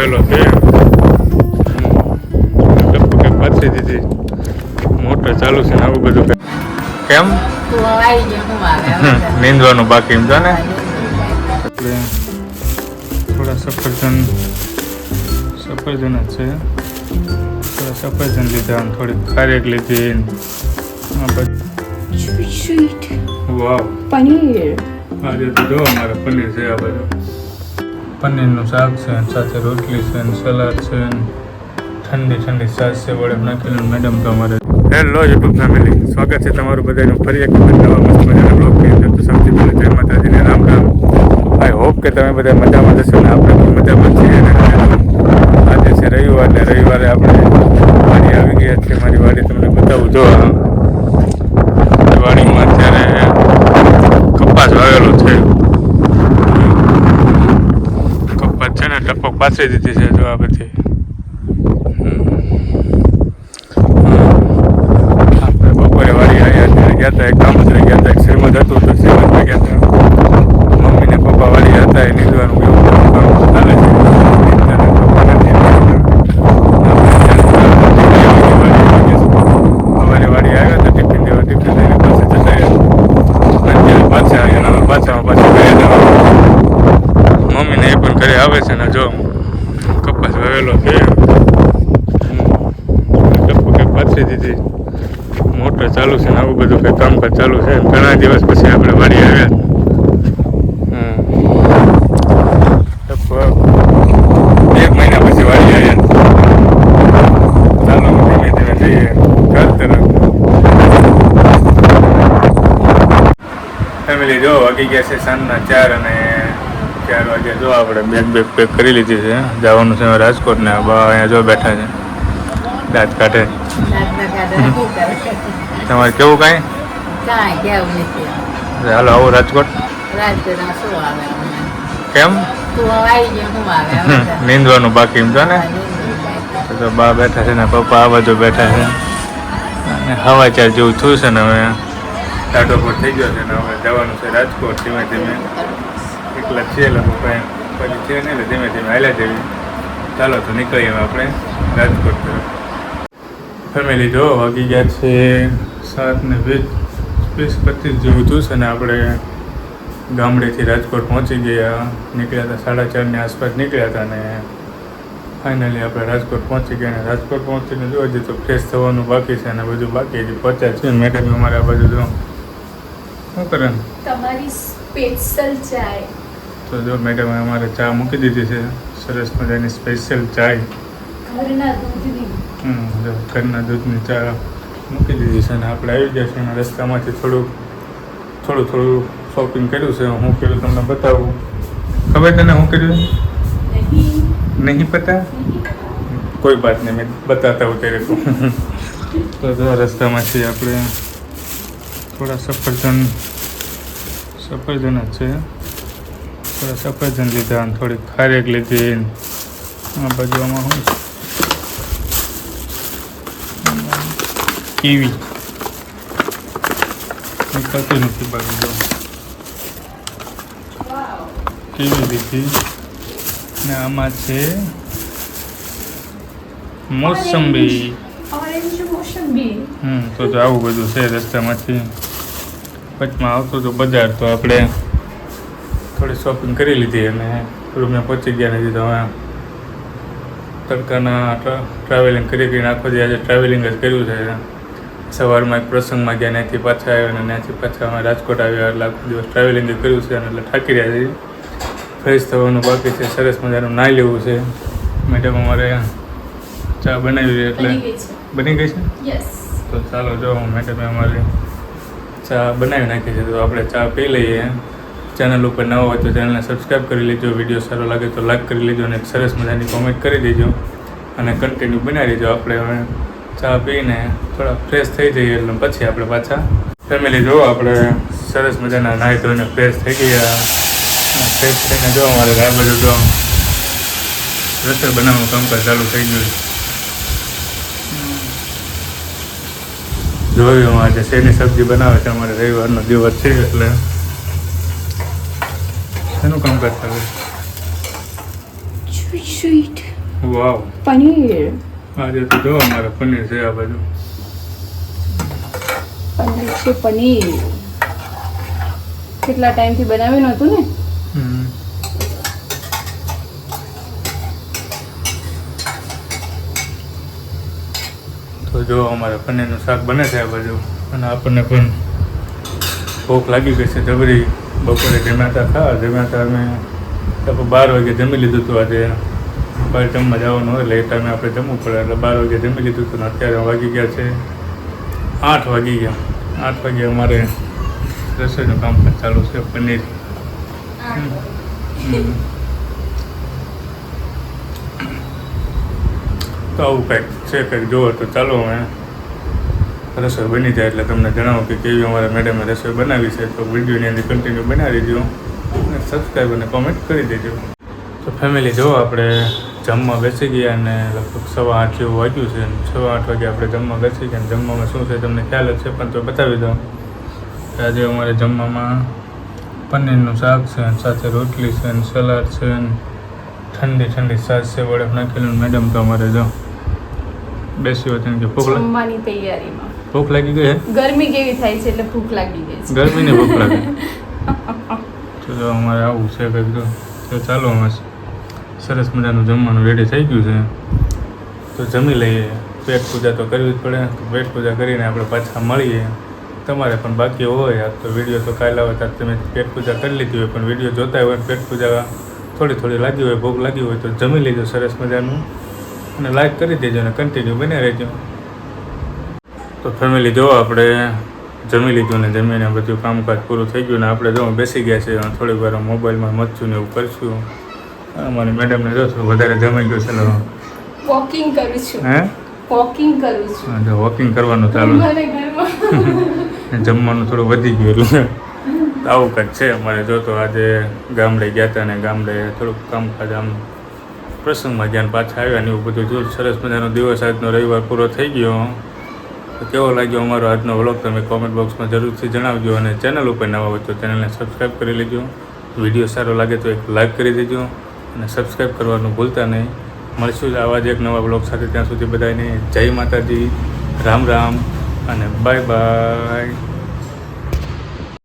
વાવેલો છે. એક પાથરી દીધી મોટર ચાલુ છે ને આવું બધું. કેમ? નીંદવાનું બાકી એમ તો ને એટલે થોડા સફરજન સફરજન જ છે. થોડા સફરજન લીધા અને થોડી ખારેક લીધી. વાવ પનીર. આજે તો જો અમારે પનીર છે આ બધું. પનીરનું શાક છે અને સાથે રોટલી છે અને સલાડ છે અને ઠંડી ઠંડી સાસ છે વડે નાખેલું મેડમ તો અમારે હેલો યુટ્યુબ ફેમિલી. સ્વાગત છે તમારું બધાનું ફરી એક વખત નવા મસ્ત મજાના બ્લોગની અંદર. તો સૌથી પહેલાં જય માતાજીને રામ રામ. આઈ હોપ કે તમે બધા મજામાં જશો ને આપણે પણ મજામાં છીએ. અને આજે છે રવિવાર ને રવિવારે આપણે વાડી આવી ગયા છે મારી વાડી તમને બતાવું. જો વાડીમાં અત્યારે કપાસ વાવેલો છે છે પાથરી દીધી છે જો આ બધી આપણે બપોરે વાળી આવ્યા ગયા હતા, એક કામતરે ગયા હતા, એક શ્રીમદ હતું તો શ્રીમદમાં ગયા હતા. મમ્મીને પપ્પા વાળી હતા, એ નીંદવાનું એવું બધું કામ ચાલે છે નીંદતા ને પપ્પા નથી સવારે વાડી આવ્યા હતા ટિફિન દેવા ટિફિન લઈને પાસે જતા રહ્યા અત્યારે પાછા આવ્યા હવે પાછા પાછા ઘરે જવાનું મમ્મીને એ પણ ઘરે આવે છે ને જો, કપાસ વાવેલો છે. એક દીધી. મોટર ચાલુ છે ને આવું બધું કંઈ કામકાજ ચાલુ છે. ઘણા દિવસ પછી આપણે વાડી આવ્યા. એક મહિના પછી વાડી આવ્યા. ચાલો ધીમે ધીમે જઈએ. ઘર તરફ. ફેમિલી જો વાગી ગયા છે સાંજના ચાર અને ચાર વાગે જો આપણે બેગ બેગ પેક કરી લીધી છે. જવાનું છે રાજકોટ ને બા અહીંયા જો બેઠા છે. દાંત કાઢે. તમારે કેવું કાંઈ? હાલો આવો રાજકોટ? કેમ? નીંદવાનું બાકી એમ તો ને? તો બા બેઠા છે ને પપ્પા આ બાજુ બેઠા છે. અને હવા ચાર જેવું થયું છે ને હવે. ટાટો પર થઈ ગયો છે ને હવે જવાનું છે રાજકોટ ધીમે ધીમે. એકલા છે લોકો કાંઈ પછી છે ને એટલે ધીમે ધીમે હાલ્યા જેવી ચાલો તો નીકળીએ આપણે રાજકોટ તરફ. ફેમિલી, જો, વાગી ગયા છે સાત ને વીસ વીસ પચીસ જેવું થયું અને આપણે ગામડેથી રાજકોટ પહોંચી ગયા. નીકળ્યા હતા સાડા ચારની આસપાસ નીકળ્યા હતા ને ફાઇનલી આપણે રાજકોટ પહોંચી ગયા ને રાજકોટ પહોંચીને જો, હજી તો ફ્રેશ થવાનું બાકી છે અને બધું બાકી હજી પહોંચ્યા છે મેડમ, અમારે આ બાજુ જો, શું કરે? તમારી સ્પેશિયલ ચાય. તો જો મેડમે અમારે ચા મૂકી દીધી છે. સરસ મજાની સ્પેશિયલ ચાય. ઘરના દૂધની. હમ, ઘરના દૂધની ચા મૂકી દીધી છે અને આપણે આવી ગયા છે રસ્તામાંથી થોડુંક થોડું થોડું શોપિંગ કર્યું છે. હું કર્યું તમને બતાવું. ખબર તને હું કર્યું? નહીં પતા? કોઈ બાત નહીં મેં બતાતા હું ત્યારે તો. જો રસ્તામાંથી આપણે થોડા સફરજન સફરજન જ છે. થોડા સફરજન લીધા અને થોડી ખારેક લીધી. આ બાજુ આમાં શું કીવી. નીકળતું નથી બાજુ કીવી લીધી. ને આમાં છે મોસંબી. હમ, તો આવું બધું છે રસ્તામાંથી. વચમાં આવતું હતું બજાર તો આપણે થોડી શોપિંગ કરી લીધી અને રૂમે પહોંચી ગયા નથી તો હવે તડકાના ટ્રાવેલિંગ કરી કરીને આખો દી આજે ટ્રાવેલિંગ જ કર્યું છે. સવારમાં એક પ્રસંગમાં ગયા ત્યાંથી પાછા આવ્યા અને ત્યાંથી પાછા અમે રાજકોટ આવ્યા એટલે આખો દિવસ ટ્રાવેલિંગ કર્યું છે અને એટલે થાકી રહ્યા છીએ. ફ્રેશ થવાનું બાકી છે સરસ મજાનું નાહી લેવું છે. મેડમ અમારે ચા બનાવી એટલે બની ગઈ છે. તો ચાલો જો મેડમે અમારી ચા બનાવી નાખી છે તો આપણે ચા પી લઈએ. ચેનલ ઉપર નવા હોય તો ચેનલને સબસ્ક્રાઈબ કરી લેજો. વીડિયો સારો લાગે તો લાઈક કરી લેજો અને સરસ મજાની કોમેન્ટ કરી દેજો. અને કન્ટિન્યુ બનાવી દેજો આપણે ચા પીને થોડા ફ્રેશ થઈ જઈએ એટલે પછી આપણે પાછા ફેમિલી જો આપણે સરસ મજાના નાહી ધોઈને ફ્રેશ થઈ ગયા. ફ્રેશ થઈને જો અમારે આ બધું જો રસોઈ બનાવવાનું કામકાજ ચાલુ થઈ ગયું જોયું, આજે શેની સબ્જી બનાવે છે? અમારે રવિવારનો દિવસ છે એટલે શેનું કામ કરતા હોય સ્વીટ? વાવ. પનીર. આજે તો જો અમારા પનીર છે આ બાજુ. પનીર છે પનીર. કેટલા ટાઈમથી બનાવ્યું નહોતું ને. તો જો અમારે પનીરનું શાક બને છે આ બાજુ. અને આપણને પણ ભૂખ લાગી ગઈ છે જબરી. બપોરે જમ્યા હતા ખા જમ્યા હતા અમે તો બાર વાગે જમી લીધું હતું આજે. બાર જમવા જવાનું હોય એટલે એ ટાઈમે આપણે જમવું પડે, એટલે બાર વાગે જમી લીધું હતું અત્યારે વાગી ગયા છે આઠ વાગી ગયા. આઠ વાગે અમારે રસોઈનું કામ પણ ચાલુ છે, પનીર. તો આવું કંઈક છે, કંઈક જોવો તો ચાલો અમે રસોઈ બની જાય એટલે તમને જણાવો કે કેવી અમારા મેડમે રસોઈ બનાવી છે, તો વિડીયોની અંદર કન્ટિન્યુ બનાવી દેજો અને સબસ્ક્રાઈબ અને કોમેન્ટ કરી દેજો. તો ફેમિલી જો આપણે જમવા બેસી ગયા અને લગભગ સવા આઠ જેવું વાગ્યું છે સવા આઠ વાગે આપણે જમવા બેસી ગયા જમવામાં શું છે તમને ખ્યાલ જ છે, પણ તો બતાવી દઉં. આજે અમારે જમવામાં પનીરનું શાક છે અને સાથે રોટલી છે અને સલાડ છે અને ઠંડી ઠંડી સાસ છે વડે નાખેલું મેડમ તો અમારે જો બેસી હતી કે ભૂખ જમવાની તૈયારીમાં. ભૂખ લાગી ગઈ હે? ગરમી કેવી થાય છે એટલે ભૂખ લાગી ગઈ છે. ગરમીની ભૂખ લાગે. ચલો અમારે આવું છે કંઈક તો. ચાલો અમે સરસ મજાનું જમવાનું રેડી થઈ ગયું છે. તો જમી લઈએ. પેટ પૂજા તો કરવી જ પડે. પેટ પૂજા કરીને આપણે પાછા મળીએ. તમારે પણ બાકી હોય. તો વીડિયો તો કાલે આવે ત્યારે તમે પેટ પૂજા કરી લીધી હોય પણ વીડિયો જોતા હોય પેટ પૂજા થોડી થોડી લાગી હોય ભોગ લાગી હોય તો જમી લેજો સરસ મજાનું. અને લાઈક કરી દેજો અને કન્ટિન્યુ બને રહેજો. તો ફેમિલી જો આપણે જમી લીધું ને જમીને બધું કામકાજ પૂરું થઈ ગયું ને આપણે જો બેસી ગયા છે થોડીક વાર મોબાઈલમાં મચ્છું ને એવું કરશું. અમારી મેડમને જો થોડું વધારે જમી ગયું છે વોકિંગ કરું છું. હે? વોકિંગ કરું છું. જો વોકિંગ કરવાનું ચાલુ જમવાનું થોડું વધી ગયું એટલે આવું કંઈક છે અમારે. જો તો આજે ગામડે ગયા હતા ને ગામડે થોડુંક કામકાજ આમ પ્રસંગમાં જ્યાં પાછા આવ્યા ને એવું બધું જો સરસ મજાનો દિવસ આજનો રવિવાર પૂરો થઈ ગયો. તો કેવો લાગ્યો અમારો આજનો વ્લોગ તમે કોમેન્ટ બોક્સમાં જરૂરથી જણાવજો અને ચેનલ ઉપર નવા હોય તો ચેનલને સબસ્ક્રાઈબ કરી લેજો. વીડિયો સારો લાગે તો એક લાઈક કરી દેજો અને સબસ્ક્રાઈબ કરવાનું ભૂલતા નહીં. મળશું આવા જ એક નવા બ્લોગ સાથે ત્યાં સુધી બધાને જય માતાજી, રામ રામ અને બાય બાય